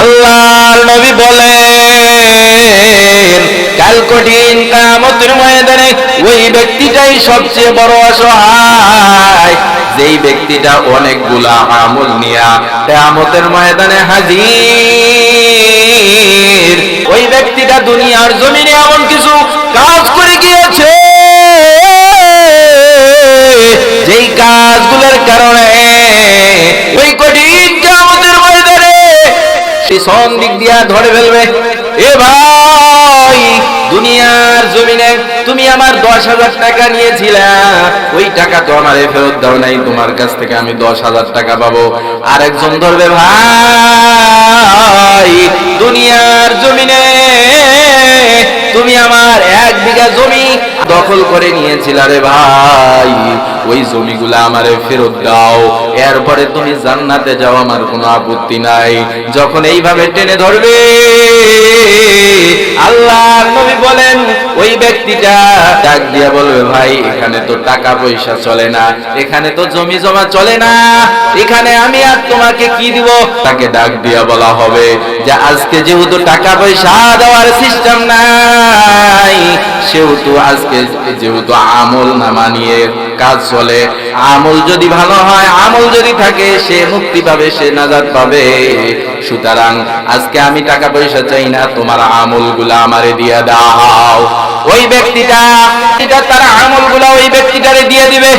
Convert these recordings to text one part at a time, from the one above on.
আল্লাহর নবী বলেন কাল কঠিন কামতের ময়দানে ওই ব্যক্তিটাই সবচেয়ে বড় অসহায়। যেই ব্যক্তিটা অনেকগুলা আমল নিয়া কেয়ামতের ময়দানে হাজির, ওই ব্যক্তিটা দুনিয়ার জমিনে এমন কিছু পিছন দিক দিয়া ধরে ফেলবে। এ ভাই, দুনিয়ার জমিনে তুমি আমার দশ হাজার টাকা নিয়েছিলা। ওই টাকা তো আমারে ফেরত দাও নাই, তোমার কাছ থেকে আমি দশ হাজার টাকা পাবো। আরেকজন ধরবে ভাই, দুনিয়ার জমিনে তুমি আমার এক বিঘা জমি দখল করে নিয়েছিলা রে ভাই। ওই জমিগুলা আমারে ফেরত দাও। এরপরে তুমি জান্নাতে যাও, আমার কোনো আপত্তি নাই। যখন এইভাবে টেনে ধরবে আল্লাহ নবী বলেন, ওই ব্যক্তিটা ডাক দিয়া বলবে, ভাই, এখানে তো টাকা পয়সা চলে না, এখানে তো জমি জমা চলে না, এখানে আমি আর তোমাকে কি দিব? তাকে ডাক দিয়া বলা হবে যে, আজকে যেহেতু টাকা পয়সা দেওয়ার সিস্টেম নাই, সেহেতু আজকে যেহেতু আমল নামা নিয়ে কাজ চলে। আমল যদি ভালো হয়, আমল যদি থাকে, সে মুক্তি পাবে, সে নাজাত পাবে। সুতরাং আজকে আমি টাকা পয়সা চাই না, তোমার আমলগুলা আমারে দিয়ে দাও। ওই ব্যক্তিটা তার আমলগুলা ওই ব্যক্তিটারে দিয়ে দিবে।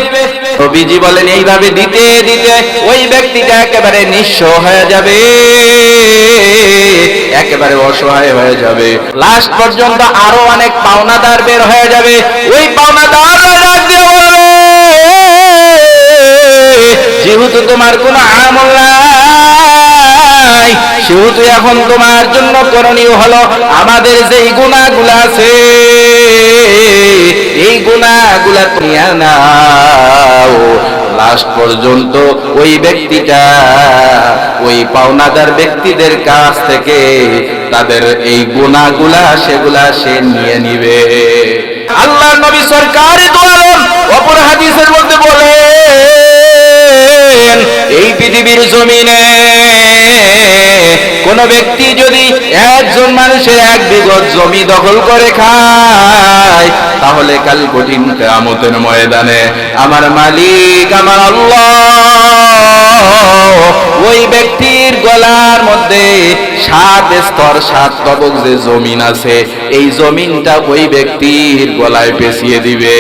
নবীজি বলেন, এইভাবে দিতে দিতে ওই ব্যক্তিটা একেবারে নিঃস্ব হয়ে যাবে। একেবারে অসহায় হয়ে যাবে। লাস্ট পর্যন্ত আরও অনেক পাওনাদার বের হয়ে যাবে। ওই পাওনাদার তোমার কোনো আমল নাই। সেহেতু এখন তোমার জন্য করণীয় হলো আমাদের যেই গুণাগুলা আছে, এই গুণাগুলা তুমি নাও। লাস্ট পর্যন্ত ওই ব্যক্তিটা, ওই পাওনাদার ব্যক্তিদের কাছ থেকে তাদের এই গুণাগুলা, সেগুলা সে নিয়ে নিবে। আল্লাহ নবী সরকারি দোয়ালেন অপর হাদিসের মধ্যে বলেন এই পৃথিবীর জমিনে কোন ব্যক্তি যদি একজন মানুষের এক বিগত জমি দখল করে খায়, তাহলে কাল কঠিন কেয়ামতের ময়দানে আমার মালিক, আমার আল্লাহ, ওই ব্যক্তির গলার মধ্যে সাত স্তর, সাত তবক যে জমিন আছে, এই জমিনটা ওই ব্যক্তির গলায় পেঁচিয়ে দিবে।